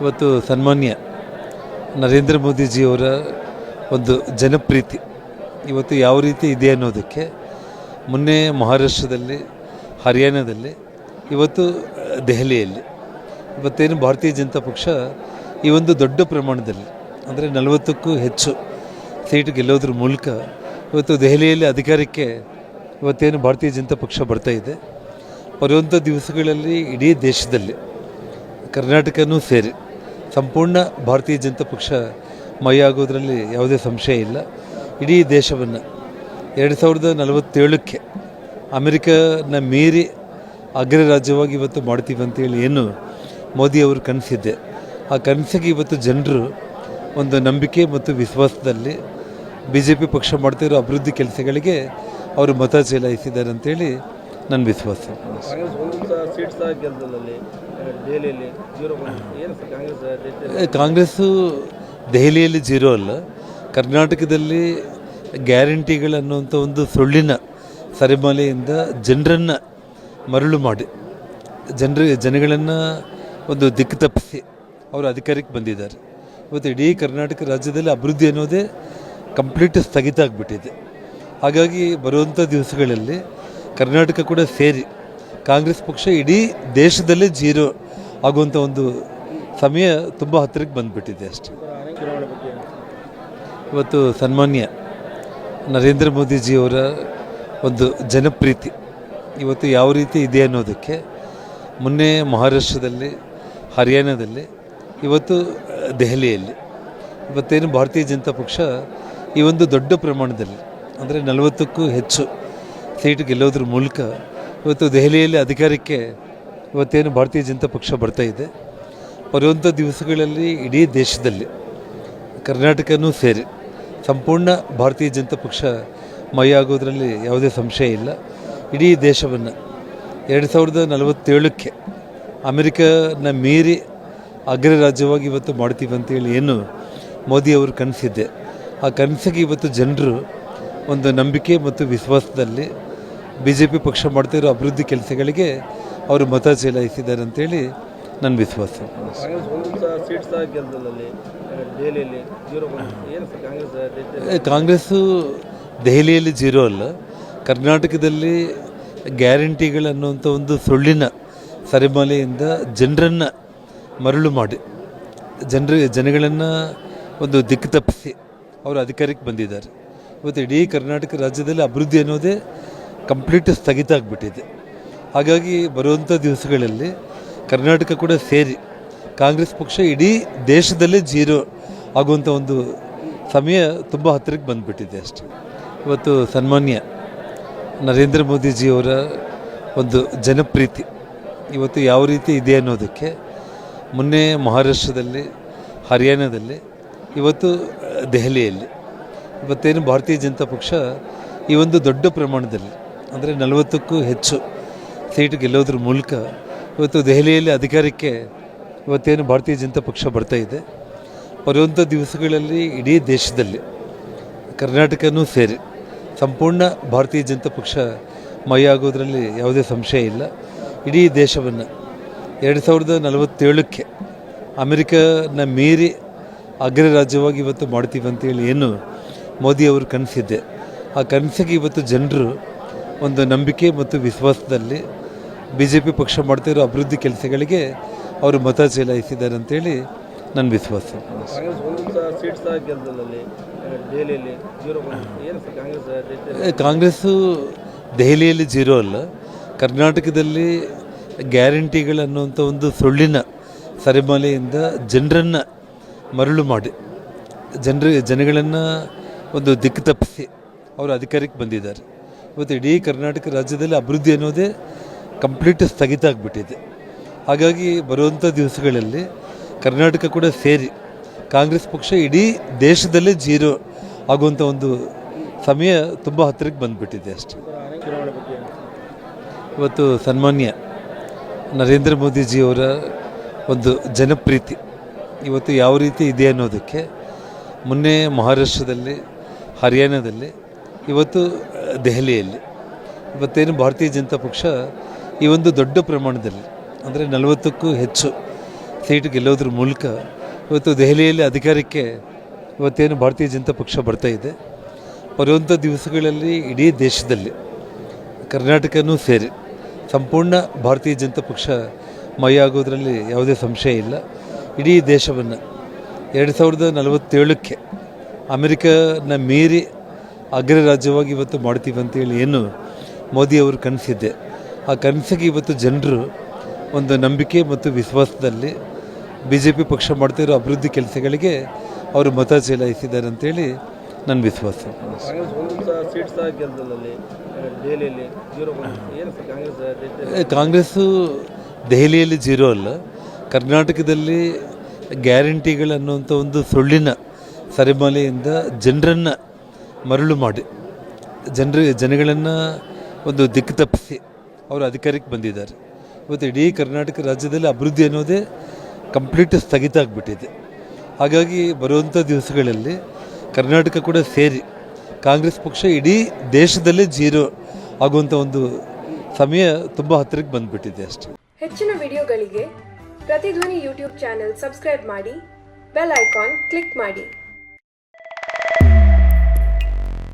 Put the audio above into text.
ಇವತ್ತು ಸನ್ಮಾನ್ಯ ನರೇಂದ್ರ ಮೋದಿಜಿಯವರ ಒಂದು ಜನಪ್ರೀತಿ ಇವತ್ತು ಯಾವ ರೀತಿ ಇದೆ ಅನ್ನೋದಕ್ಕೆ ಮೊನ್ನೆ ಮಹಾರಾಷ್ಟ್ರದಲ್ಲಿ, ಹರಿಯಾಣದಲ್ಲಿ, ಇವತ್ತು ದೆಹಲಿಯಲ್ಲಿ, ಇವತ್ತೇನು ಭಾರತೀಯ ಜನತಾ ಪಕ್ಷ ಈ ಒಂದು ದೊಡ್ಡ ಪ್ರಮಾಣದಲ್ಲಿ, ಅಂದರೆ ನಲವತ್ತಕ್ಕೂ ಹೆಚ್ಚು ಸೀಟ್ ಗೆಲ್ಲೋದ್ರ ಮೂಲಕ ಇವತ್ತು ದೆಹಲಿಯಲ್ಲಿ ಅಧಿಕಾರಕ್ಕೆ ಇವತ್ತೇನು ಭಾರತೀಯ ಜನತಾ ಪಕ್ಷ ಬರ್ತಾ ಇದೆ. ಬರುವಂಥ ದಿವಸಗಳಲ್ಲಿ ಇಡೀ ದೇಶದಲ್ಲಿ ಕರ್ನಾಟಕನೂ ಸೇರಿ ಸಂಪೂರ್ಣ ಭಾರತೀಯ ಜನತಾ ಪಕ್ಷ ಮೈ ಆಗೋದ್ರಲ್ಲಿ ಯಾವುದೇ ಸಂಶಯ ಇಲ್ಲ. ಇಡೀ ದೇಶವನ್ನು ಎರಡು ಸಾವಿರದ ನಲವತ್ತೇಳಕ್ಕೆ ಅಮೆರಿಕನ ಮೀರಿ ಅಗ್ರ ರಾಜ್ಯವಾಗಿ ಇವತ್ತು ಮಾಡ್ತೀವಿ ಅಂತೇಳಿ ಏನು ಮೋದಿ ಅವರು ಕನಸಿದ್ದೆ ಆ ಕನಸಿಗೆ ಇವತ್ತು ಜನರು ಒಂದು ನಂಬಿಕೆ ಮತ್ತು ವಿಶ್ವಾಸದಲ್ಲಿ ಬಿ ಜೆ ಪಿ ಪಕ್ಷ ಮಾಡ್ತಿರೋ ಅಭಿವೃದ್ಧಿ ಕೆಲಸಗಳಿಗೆ ಅವರು ಮತ ಚಲಾಯಿಸಿದ್ದಾರೆ ಅಂತೇಳಿ ನನ್ನ ವಿಶ್ವಾಸ. ಕಾಂಗ್ರೆಸ್ಸು ದೆಹಲಿಯಲ್ಲಿ ಜೀರೋ ಅಲ್ಲ. ಕರ್ನಾಟಕದಲ್ಲಿ ಗ್ಯಾರಂಟಿಗಳನ್ನುವಂಥ ಒಂದು ಸುಳ್ಳಿನ ಸರಿಮಾಲೆಯಿಂದ ಜನರನ್ನು ಮರಳು ಮಾಡಿ ಜನರ ಜನಗಳನ್ನು ಒಂದು ದಿಕ್ಕು ತಪ್ಪಿಸಿ ಅವರು ಅಧಿಕಾರಕ್ಕೆ ಬಂದಿದ್ದಾರೆ. ಇವತ್ತು ಇಡೀ ಕರ್ನಾಟಕ ರಾಜ್ಯದಲ್ಲಿ ಅಭಿವೃದ್ಧಿ ಅನ್ನೋದೇ ಕಂಪ್ಲೀಟ್ ಸ್ಥಗಿತ ಆಗಿಬಿಟ್ಟಿದೆ. ಹಾಗಾಗಿ ಬರುವಂಥ ದಿವಸಗಳಲ್ಲಿ ಕರ್ನಾಟಕ ಕೂಡ ಸೇರಿ ಕಾಂಗ್ರೆಸ್ ಪಕ್ಷ ಇಡೀ ದೇಶದಲ್ಲೇ ಜೀರೋ ಆಗುವಂಥ ಒಂದು ಸಮಯ ತುಂಬ ಹತ್ತಿರಕ್ಕೆ ಬಂದುಬಿಟ್ಟಿದೆ ಅಷ್ಟೇ. ಇವತ್ತು ಸನ್ಮಾನ್ಯ ನರೇಂದ್ರ ಮೋದಿಜಿಯವರ ಒಂದು ಜನಪ್ರೀತಿ ಇವತ್ತು ಯಾವ ರೀತಿ ಇದೆ ಅನ್ನೋದಕ್ಕೆ ಮೊನ್ನೆ ಮಹಾರಾಷ್ಟ್ರದಲ್ಲಿ, ಹರಿಯಾಣದಲ್ಲಿ, ಇವತ್ತು ದೆಹಲಿಯಲ್ಲಿ, ಇವತ್ತೇನು ಭಾರತೀಯ ಜನತಾ ಪಕ್ಷ ಈ ಒಂದು ದೊಡ್ಡ ಪ್ರಮಾಣದಲ್ಲಿ, ಅಂದರೆ ನಲವತ್ತಕ್ಕೂ ಹೆಚ್ಚು ಸೀಟ್ ಗೆಲ್ಲೋದ್ರ ಮೂಲಕ ಇವತ್ತು ದೆಹಲಿಯಲ್ಲಿ ಅಧಿಕಾರಕ್ಕೆ ಇವತ್ತೇನು ಭಾರತೀಯ ಜನತಾ ಪಕ್ಷ ಬರ್ತಾ ಇದೆ. ಬರುವಂಥ ದಿವಸಗಳಲ್ಲಿ ಇಡೀ ದೇಶದಲ್ಲಿ ಕರ್ನಾಟಕನೂ ಸೇರಿ ಸಂಪೂರ್ಣ ಭಾರತೀಯ ಜನತಾ ಪಕ್ಷ ಮೈ ಆಗೋದ್ರಲ್ಲಿ ಯಾವುದೇ ಸಂಶಯ ಇಲ್ಲ. ಇಡೀ ದೇಶವನ್ನು ಎರಡು ಸಾವಿರದ ನಲವತ್ತೇಳಕ್ಕೆ ಅಮೆರಿಕನ ಮೀರಿ ಅಗ್ರ ರಾಜ್ಯವಾಗಿ ಇವತ್ತು ಮಾಡ್ತೀವಿ ಅಂತೇಳಿ ಏನು ಮೋದಿ ಅವರು ಕನಸಿದ್ದೆ ಆ ಕನಸಿಗೆ ಇವತ್ತು ಜನರು ಒಂದು ನಂಬಿಕೆ ಮತ್ತು ವಿಶ್ವಾಸದಲ್ಲಿ ಬಿ ಜೆ ಪಿ ಪಕ್ಷ ಮಾಡ್ತಿರೋ ಅಭಿವೃದ್ಧಿ ಕೆಲಸಗಳಿಗೆ ಅವರು ಮತ ಚಲಾಯಿಸಿದ್ದಾರೆ ಅಂತೇಳಿ ನನ್ನ ವಿಶ್ವಾಸ. ಕಾಂಗ್ರೆಸ್ಸು ದೆಹಲಿಯಲ್ಲಿ ಜೀರೋ ಅಲ್ಲ. ಕರ್ನಾಟಕದಲ್ಲಿ ಗ್ಯಾರಂಟಿಗಳನ್ನುವಂಥ ಒಂದು ಸುಳ್ಳಿನ ಸರಿಮಾಲೆಯಿಂದ ಜನರನ್ನು ಮರಳು ಮಾಡಿ ಜನರ ಜನಗಳನ್ನು ಒಂದು ದಿಕ್ಕು ತಪ್ಪಿಸಿ ಅವರು ಅಧಿಕಾರಕ್ಕೆ ಬಂದಿದ್ದಾರೆ. ಇವತ್ತು ಇಡೀ ಕರ್ನಾಟಕ ರಾಜ್ಯದಲ್ಲಿ ಅಭಿವೃದ್ಧಿ ಅನ್ನೋದೇ ಕಂಪ್ಲೀಟ್ ಸ್ಥಗಿತ ಆಗಿಬಿಟ್ಟಿದೆ. ಹಾಗಾಗಿ ಬರುವಂಥ ದಿವಸಗಳಲ್ಲಿ ಕರ್ನಾಟಕ ಕೂಡ ಸೇರಿ ಕಾಂಗ್ರೆಸ್ ಪಕ್ಷ ಇಡೀ ದೇಶದಲ್ಲೇ ಜೀರೋ ಆಗುವಂಥ ಒಂದು ಸಮಯ ತುಂಬ ಹತ್ತಿರಕ್ಕೆ ಬಂದುಬಿಟ್ಟಿದೆ ಅಷ್ಟೇ. ಇವತ್ತು ಸನ್ಮಾನ್ಯ ನರೇಂದ್ರ ಮೋದಿಜಿಯವರ ಒಂದು ಜನಪ್ರೀತಿ ಇವತ್ತು ಯಾವ ರೀತಿ ಇದೆ ಅನ್ನೋದಕ್ಕೆ ಮೊನ್ನೆ ಮಹಾರಾಷ್ಟ್ರದಲ್ಲಿ, ಹರಿಯಾಣದಲ್ಲಿ, ಇವತ್ತು ದೆಹಲಿಯಲ್ಲಿ ಇವತ್ತೇನು ಭಾರತೀಯ ಜನತಾ ಪಕ್ಷ ಈ ಒಂದು ದೊಡ್ಡ ಪ್ರಮಾಣದಲ್ಲಿ, ಅಂದರೆ ನಲವತ್ತಕ್ಕೂ ಹೆಚ್ಚು ಸೀಟ್ ಗೆಲ್ಲೋದ್ರ ಮೂಲಕ ಇವತ್ತು ದೆಹಲಿಯಲ್ಲಿ ಅಧಿಕಾರಕ್ಕೆ ಇವತ್ತೇನು ಭಾರತೀಯ ಜನತಾ ಪಕ್ಷ ಬರ್ತಾ ಇದೆ. ಬರುವಂಥ ದಿವಸಗಳಲ್ಲಿ ಇಡೀ ದೇಶದಲ್ಲಿ ಕರ್ನಾಟಕನೂ ಸೇರಿ ಸಂಪೂರ್ಣ ಭಾರತೀಯ ಜನತಾ ಪಕ್ಷ ಮೈ ಆಗೋದ್ರಲ್ಲಿ ಯಾವುದೇ ಸಂಶಯ ಇಲ್ಲ. ಇಡೀ ದೇಶವನ್ನು ಎರಡು ಸಾವಿರದ ನಲವತ್ತೇಳಕ್ಕೆ ಅಮೆರಿಕನ ಮೀರಿ ಅಗ್ರ ರಾಜ್ಯವಾಗಿ ಇವತ್ತು ಮಾಡ್ತೀವಿ ಅಂತೇಳಿ ಏನು ಮೋದಿ ಅವರು ಕನಸಿದ್ದೆ ಆ ಕನಸಿಗೆ ಇವತ್ತು ಜನರು ಒಂದು ನಂಬಿಕೆ ಮತ್ತು ವಿಶ್ವಾಸದಲ್ಲಿ ಬಿ ಜೆ ಪಿ ಪಕ್ಷ ಮಾಡ್ತಿರೋ ಅಭಿವೃದ್ಧಿ ಕೆಲಸಗಳಿಗೆ ಅವರು ಮತ ಚಲಾಯಿಸಿದ್ದಾರೆ ಅಂತೇಳಿ ನನ್ನ ವಿಶ್ವಾಸ. ಕಾಂಗ್ರೆಸ್ಸು ದೆಹಲಿಯಲ್ಲಿ ಜೀರೋ ಅಲ್ಲ. ಕರ್ನಾಟಕದಲ್ಲಿ ಗ್ಯಾರಂಟಿಗಳು ಅನ್ನುವಂಥ ಒಂದು ಸುಳ್ಳಿನ ಸರಿಮಾಲೆಯಿಂದ ಜನರನ್ನು ಮರಳು ಮಾಡಿ. ಜನರಿಗೆ ಜನಗಳನ್ನು ಒಂದು ದಿಕ್ಕು ತಪ್ಪಿಸಿ ಅವರು ಅಧಿಕಾರಕ್ಕೆ ಬಂದಿದ್ದಾರೆ. ಇವತ್ತು ಇಡೀ ಕರ್ನಾಟಕ ರಾಜ್ಯದಲ್ಲಿ ಅಭಿವೃದ್ಧಿ ಅನ್ನೋದೇ ಕಂಪ್ಲೀಟ್ ಸ್ಥಗಿತ ಆಗಿಬಿಟ್ಟಿದೆ. ಹಾಗಾಗಿ ಬರುವಂಥ ದಿವಸಗಳಲ್ಲಿ ಕರ್ನಾಟಕ ಕೂಡ ಸೇರಿ ಕಾಂಗ್ರೆಸ್ ಪಕ್ಷ ಇಡೀ ದೇಶದಲ್ಲೇ ಜೀರೋ ಆಗುವಂಥ ಒಂದು ಸಮಯ ತುಂಬ ಹತ್ತಿರಕ್ಕೆ ಬಂದುಬಿಟ್ಟಿದೆ ಅಷ್ಟೇ. ಇವತ್ತು ಸನ್ಮಾನ್ಯ ನರೇಂದ್ರ ಮೋದಿಜಿಯವರ ಒಂದು ಜನಪ್ರೀತಿ ಇವತ್ತು ಯಾವ ರೀತಿ ಇದೆ ಅನ್ನೋದಕ್ಕೆ ಮೊನ್ನೆ ಮಹಾರಾಷ್ಟ್ರದಲ್ಲಿ ಹರಿಯಾಣದಲ್ಲಿ, ಇವತ್ತು ದೆಹಲಿಯಲ್ಲಿ. ಇವತ್ತೇನು ಭಾರತೀಯ ಜನತಾ ಪಕ್ಷ ಈ ಒಂದು ದೊಡ್ಡ ಪ್ರಮಾಣದಲ್ಲಿ, ಅಂದರೆ ನಲವತ್ತಕ್ಕೂ ಹೆಚ್ಚು ಸೀಟ್ ಗೆಲ್ಲೋದ್ರ ಮೂಲಕ ಇವತ್ತು ದೆಹಲಿಯಲ್ಲಿ ಅಧಿಕಾರಕ್ಕೆ ಇವತ್ತೇನು ಭಾರತೀಯ ಜನತಾ ಪಕ್ಷ ಬರ್ತಾ ಇದೆ. ಬರುವಂಥ ದಿವಸಗಳಲ್ಲಿ ಇಡೀ ದೇಶದಲ್ಲಿ ಕರ್ನಾಟಕನೂ ಸೇರಿ ಸಂಪೂರ್ಣ ಭಾರತೀಯ ಜನತಾ ಪಕ್ಷ ಮೈ ಆಗೋದ್ರಲ್ಲಿ ಯಾವುದೇ ಸಂಶಯ ಇಲ್ಲ. ಇಡೀ ದೇಶವನ್ನು ಎರಡು ಸಾವಿರದ ನಲವತ್ತೇಳಕ್ಕೆ ಅಮೆರಿಕನ ಮೀರಿ ಅಗ್ರ ರಾಜ್ಯವಾಗಿ ಇವತ್ತು ಮಾಡ್ತೀವಿ ಅಂತೇಳಿ ಏನು ಮೋದಿಯವರು ಕನಸಿದ್ದೆ ಆ ಕನಸಿಗೆ ಇವತ್ತು ಜನರು ಒಂದು ನಂಬಿಕೆ ಮತ್ತು ವಿಶ್ವಾಸದಲ್ಲಿ ಬಿ ಜೆ ಪಿ ಪಕ್ಷ ಮಾಡ್ತಿರೋ ಅಭಿವೃದ್ಧಿ ಕೆಲಸಗಳಿಗೆ ಅವರು ಮತ ಚಲಾಯಿಸಿದ್ದಾರೆ ಅಂತೇಳಿ ನನ್ನ ವಿಶ್ವಾಸ. ಕಾಂಗ್ರೆಸ್ಸು ದೆಹಲಿಯಲ್ಲಿ ಜೀರೋ ಅಲ್ಲ. ಕರ್ನಾಟಕದಲ್ಲಿ ಗ್ಯಾರಂಟಿಗಳನ್ನುವಂಥ ಒಂದು ಸುಳ್ಳಿನ ಸರಿಮಾಲೆಯಿಂದ ಜನರನ್ನು ಮರಳು ಮಾಡಿ, ಜನರ, ಜನಗಳನ್ನು ಒಂದು ದಿಕ್ಕು ತಪ್ಪಿಸಿ ಅವರು ಅಧಿಕಾರಕ್ಕೆ ಬಂದಿದ್ದಾರೆ. ಇವತ್ತು ಇಡೀ ಕರ್ನಾಟಕ ರಾಜ್ಯದಲ್ಲಿ ಅಭಿವೃದ್ಧಿ ಅನ್ನೋದೇ ಕಂಪ್ಲೀಟ್ ಸ್ಥಗಿತ ಆಗಿಬಿಟ್ಟಿದೆ. ಹಾಗಾಗಿ ಬರುವಂಥ ದಿವಸಗಳಲ್ಲಿ ಕರ್ನಾಟಕ ಕೂಡ ಸೇರಿ ಕಾಂಗ್ರೆಸ್ ಪಕ್ಷ ಇಡೀ ದೇಶದಲ್ಲೇ ಜೀರೋ ಆಗುವಂಥ ಒಂದು ಸಮಯ ತುಂಬ ಹತ್ತಿರಕ್ಕೆ ಬಂದ್ಬಿಟ್ಟಿದೆ ಅಷ್ಟೇ. ಹೆಚ್ಚಿನ ವಿಡಿಯೋಗಳಿಗೆ ಪ್ರತಿಧ್ವನಿ ಯೂಟ್ಯೂಬ್ ಚಾನೆಲ್ ಸಬ್ಸ್ಕ್ರೈಬ್ ಮಾಡಿ, ಬೆಲ್ ಐಕಾನ್ ಕ್ಲಿಕ್ ಮಾಡಿ.